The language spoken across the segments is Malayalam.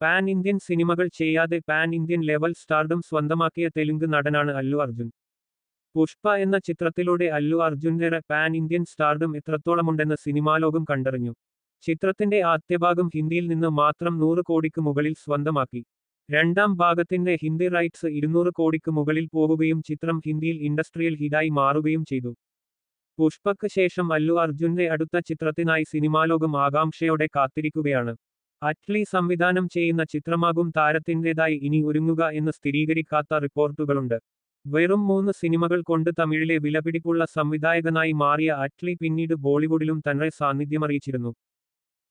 പാൻ ഇന്ത്യൻ സിനിമകൾ ചെയ്യാതെ പാൻ ഇന്ത്യൻ ലെവൽ സ്റ്റാർഡം സ്വന്തമാക്കിയ തെലുങ്ക് നടനാണ് അല്ലു അർജുൻ. പുഷ്പ എന്ന ചിത്രത്തിലൂടെ അല്ലു അർജുനേറെ പാൻ ഇന്ത്യൻ സ്റ്റാർഡം എത്രത്തോളമുണ്ടെന്ന് സിനിമാലോകം കണ്ടറിഞ്ഞു. ചിത്രത്തിന്റെ ആദ്യഭാഗം ഹിന്ദിയിൽ നിന്ന് മാത്രം നൂറ് കോടിക്ക് മുകളിൽ സ്വന്തമാക്കി. രണ്ടാം ഭാഗത്തിന്റെ ഹിന്ദി റൈറ്റ്സ് ഇരുന്നൂറ് കോടിക്ക് മുകളിൽ പോവുകയും ചിത്രം ഹിന്ദിയിൽ ഇൻഡസ്ട്രിയൽ ഹിറ്റായി മാറുകയും ചെയ്തു. പുഷ്പക്ക് ശേഷം അല്ലു അർജുന്റെ അടുത്ത ചിത്രത്തിനായി സിനിമാലോകം ആകാംക്ഷയോടെ കാത്തിരിക്കുകയാണ്. അറ്റ്ലി സംവിധാനം ചെയ്യുന്ന ചിത്രമാകും താരത്തിന്റെതായി ഇനി ഒരുങ്ങുക എന്ന് സ്ഥിരീകരിക്കാത്ത റിപ്പോർട്ടുകളുണ്ട്. വെറും മൂന്ന് സിനിമകൾ കൊണ്ട് തമിഴിലെ വിലപിടിപ്പുള്ള സംവിധായകനായി മാറിയ അറ്റ്ലി പിന്നീട് ബോളിവുഡിലും തന്റെ സാന്നിധ്യമറിയിച്ചിരുന്നു.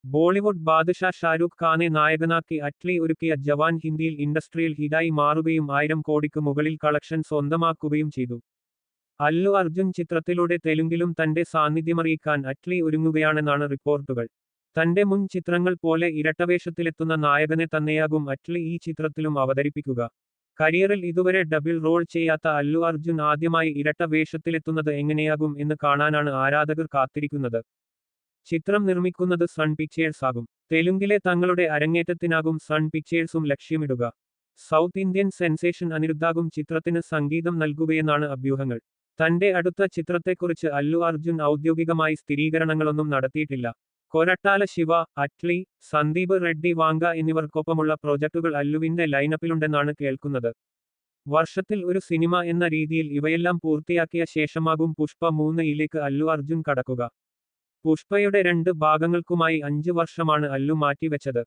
ബോളിവുഡ് ബാദുഷാ ഷാരൂഖ് ഖാനെ നായകനാക്കി അറ്റ്ലി ഒരുക്കിയ ജവാൻ ഹിന്ദിയിൽ ഇൻഡസ്ട്രിയൽ ഹിറ്റായി മാറുകയും ആയിരം കോടിക്ക് മുകളിൽ കളക്ഷൻ സ്വന്തമാക്കുകയും ചെയ്തു. അല്ലു അർജുൻ ചിത്രത്തിലൂടെ തെലുങ്കിലും തന്റെ സാന്നിധ്യമറിയിക്കാൻ അറ്റ്ലി ഒരുങ്ങുകയാണെന്നാണ് റിപ്പോർട്ടുകൾ. തന്റെ മുൻ ചിത്രങ്ങൾ പോലെ ഇരട്ടവേഷത്തിലെത്തുന്ന നായകനെ തന്നെയാകും അറ്റ്ലി ഈ ചിത്രത്തിലും അവതരിപ്പിക്കുക. കരിയറിൽ ഇതുവരെ ഡബിൾ റോൾ ചെയ്യാത്ത അല്ലു അർജുൻ ആദ്യമായി ഇരട്ട വേഷത്തിലെത്തുന്നത് എങ്ങനെയാകും എന്ന് കാണാനാണ് ആരാധകർ കാത്തിരിക്കുന്നത്. ചിത്രം നിർമ്മിക്കുന്നത് സൺ പിക്ചേഴ്സ് ആകും. തെലുങ്കിലെ തങ്ങളുടെ അരങ്ങേറ്റത്തിനാകും സൺ പിക്ചേഴ്സും ലക്ഷ്യമിടുക. സൗത്ത് ഇന്ത്യൻ സെൻസേഷൻ അനിരുദ്ധാകും ചിത്രത്തിന് സംഗീതം നൽകുകയെന്നാണ് അഭ്യൂഹങ്ങൾ. തന്റെ അടുത്ത ചിത്രത്തെക്കുറിച്ച് അല്ലു അർജുൻ ഔദ്യോഗികമായി സ്ഥിരീകരണങ്ങളൊന്നും നടത്തിയിട്ടില്ല. കൊരട്ടാല ശിവ അറ്റ്ലി സന്ദീപ് റെഡ്ഡി വാങ്ക എന്നിവർക്കൊപ്പമുള്ള പ്രോജക്ടുകൾ അല്ലുവിന്റെ ലൈനപ്പിലുണ്ടെന്നാണ് കേൾക്കുന്നത്. വർഷത്തിൽ ഒരു സിനിമ എന്ന രീതിയിൽ ഇവയെല്ലാം പൂർത്തിയാക്കിയ ശേഷമാകും പുഷ്പ മൂന്ന് ഇലേക്ക് അല്ലു അർജുൻ കടക്കുക. പുഷ്പയുടെ രണ്ട് ഭാഗങ്ങൾക്കുമായി അഞ്ച് വർഷമാണ് അല്ലു മാറ്റിവെച്ചത്.